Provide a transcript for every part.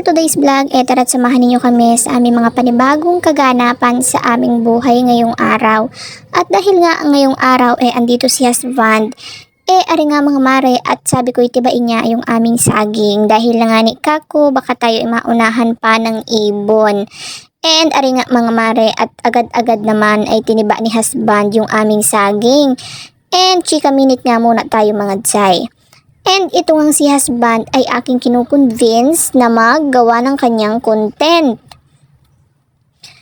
for today's vlog, eh tara't samahan ninyo kami sa aming mga panibagong kaganapan sa aming buhay ngayong araw. At dahil nga ngayong araw eh andito si husband, eh ari nga mga mare at sabi ko itibain niya yung aming saging dahil nga ni kako baka tayo ay maunahan pa ng ibon. And ari nga mga mare at agad-agad naman ay tiniba ni husband yung aming saging. And chika minute nga muna tayo mga tsay. And ito nga si husband ay aking kinukonvince na maggawa ng kanyang content.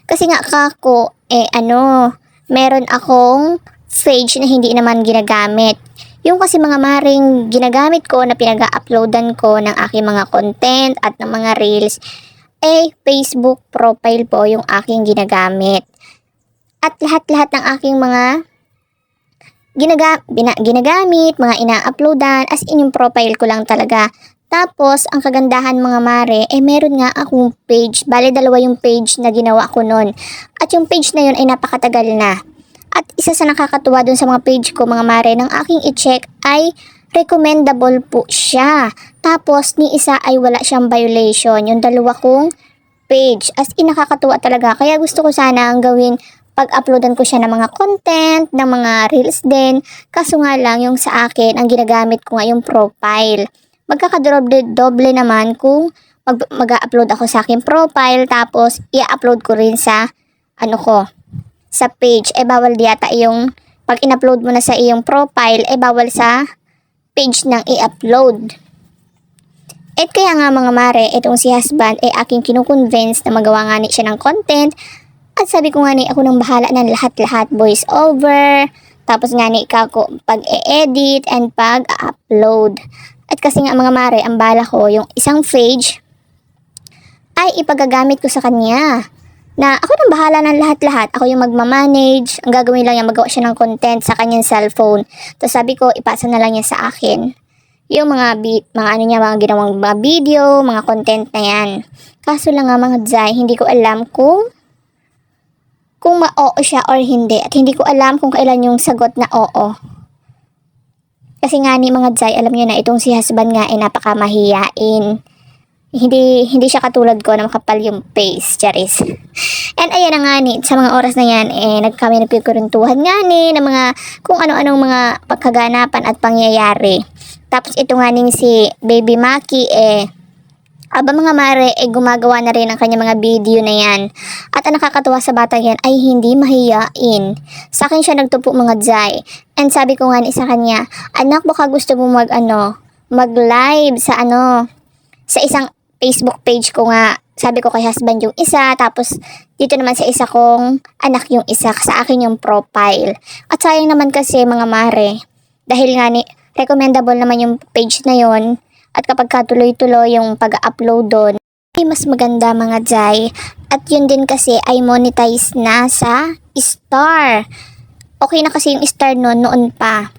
Kasi nga kako, eh ano, meron akong page na hindi naman ginagamit. Yung kasi mga maring ginagamit ko na pinag-uploadan ko ng aking mga content at ng mga reels, eh Facebook profile po yung aking ginagamit. At lahat-lahat ng aking mga ginaga, bina, ginagamit, mga ina-uploadan, as in yung profile ko lang talaga. Tapos, ang kagandahan mga mare, eh meron nga akong page. Bale, dalawa yung page na ginawa ko nun. At yung page na yun ay napakatagal na. At isa sa nakakatuwa dun sa mga page ko mga mare, ng aking i-check ay recommendable po siya. Tapos, ni isa ay wala siyang violation. Yung dalawa kong page. As in, nakakatuwa talaga. Kaya gusto ko sana ang gawin pag-uploadan ko siya ng mga content, ng mga reels din. Kaso nga lang, yung sa akin, ang ginagamit ko nga yung profile. Magkakadoble doble naman kung mag, mag-upload ako sa aking profile, tapos i-upload ko rin sa, ano ko, sa page. Eh, bawal yata yung, pag in-upload mo na sa iyong profile, eh, bawal sa page ng i-upload. At kaya nga mga mare, itong si husband ay aking kinukonvince na magawa nga ni siya ng content sabi ko nga ni ako nang bahala ng lahat-lahat voice over. Tapos nga ni kako pag-e-edit and pag-upload. At kasi nga mga mare, ang bala ko yung isang page ay ipagagamit ko sa kanya. Na ako nang bahala ng lahat-lahat. Ako yung magmamanage. Ang gagawin lang niya, magawa siya ng content sa kanyang cellphone. Tapos sabi ko, ipasa na lang niya sa akin. Yung mga, bi- mga ano niya, mga ginawang mga video, mga content na yan. Kaso lang nga mga Zay, hindi ko alam kung kung ma-oo siya or hindi. At hindi ko alam kung kailan yung sagot na oo. Kasi nga ni mga Zay, alam niyo na itong si husband nga ay napakamahiyain. Hindi hindi siya katulad ko na makapal yung face, charis. And ayan na nga ni, sa mga oras na yan, eh, nagkami nagpikurentuhan nga ni, ng mga, kung ano-anong mga pagkaganapan at pangyayari. Tapos ito nga ning si Baby Maki, eh, Aba mga mare, eh gumagawa na rin ang kanya mga video na yan. At ang nakakatuwa sa bata yan ay hindi mahiyain. Sa akin siya nagtupo mga Jai. And sabi ko nga ni sa kanya, anak baka gusto mo mag ano, mag live sa ano, sa isang Facebook page ko nga. Sabi ko kay husband yung isa, tapos dito naman sa isa kong anak yung isa, sa akin yung profile. At sayang naman kasi mga mare, dahil nga ni, recommendable naman yung page na yon at kapag katuloy-tuloy yung pag-upload doon, ay mas maganda mga Jai. At yun din kasi ay monetize na sa Star. Okay na kasi yung Star noon, noon pa.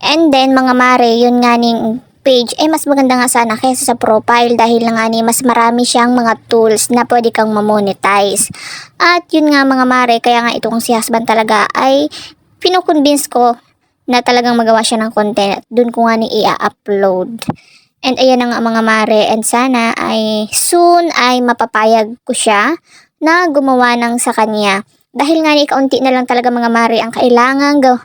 And then mga mare, yun nga ning page, eh mas maganda nga sana kaysa sa profile dahil nga ni mas marami siyang mga tools na pwede kang mamonetize. At yun nga mga mare, kaya nga itong si husband talaga ay pinukonvince ko na talagang magawa siya ng content dun ko nga ni i-upload. And ayan na nga mga mare and sana ay soon ay mapapayag ko siya na gumawa ng sa kanya. Dahil nga ni kaunti na lang talaga mga mare ang kailangan gaw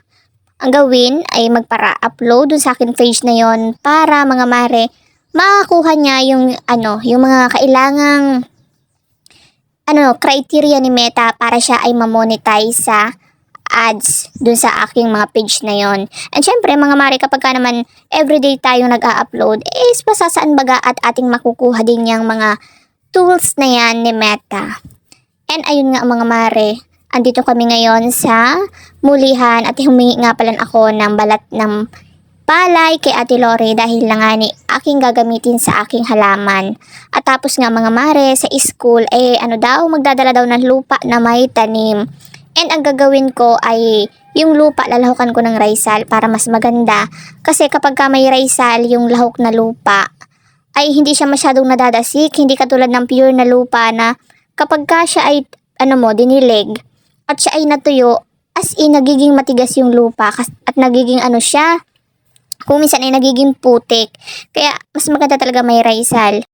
ang gawin ay magpara-upload dun sa akin page na yon para mga mare makakuha niya yung ano, yung mga kailangang ano, criteria ni Meta para siya ay mamonetize sa ads dun sa aking mga page na yon. And syempre, mga mare, kapag ka naman everyday tayong nag-a-upload, is pasasaan baga at ating makukuha din yung mga tools na yan ni Meta. And ayun nga mga mare, andito kami ngayon sa mulihan at humingi nga pala ako ng balat ng palay kay Ate Lori dahil lang nga ni aking gagamitin sa aking halaman. At tapos nga mga mare sa school, eh ano daw, magdadala daw ng lupa na may tanim. And ang gagawin ko ay yung lupa lalahukan ko ng raisal para mas maganda. Kasi kapag ka may raisal, yung lahok na lupa, ay hindi siya masyadong nadadasik. Hindi katulad ng pure na lupa na kapag ka siya ay ano mo, dinilig at siya ay natuyo, as in nagiging matigas yung lupa at nagiging ano siya, kung minsan ay nagiging putik. Kaya mas maganda talaga may raisal.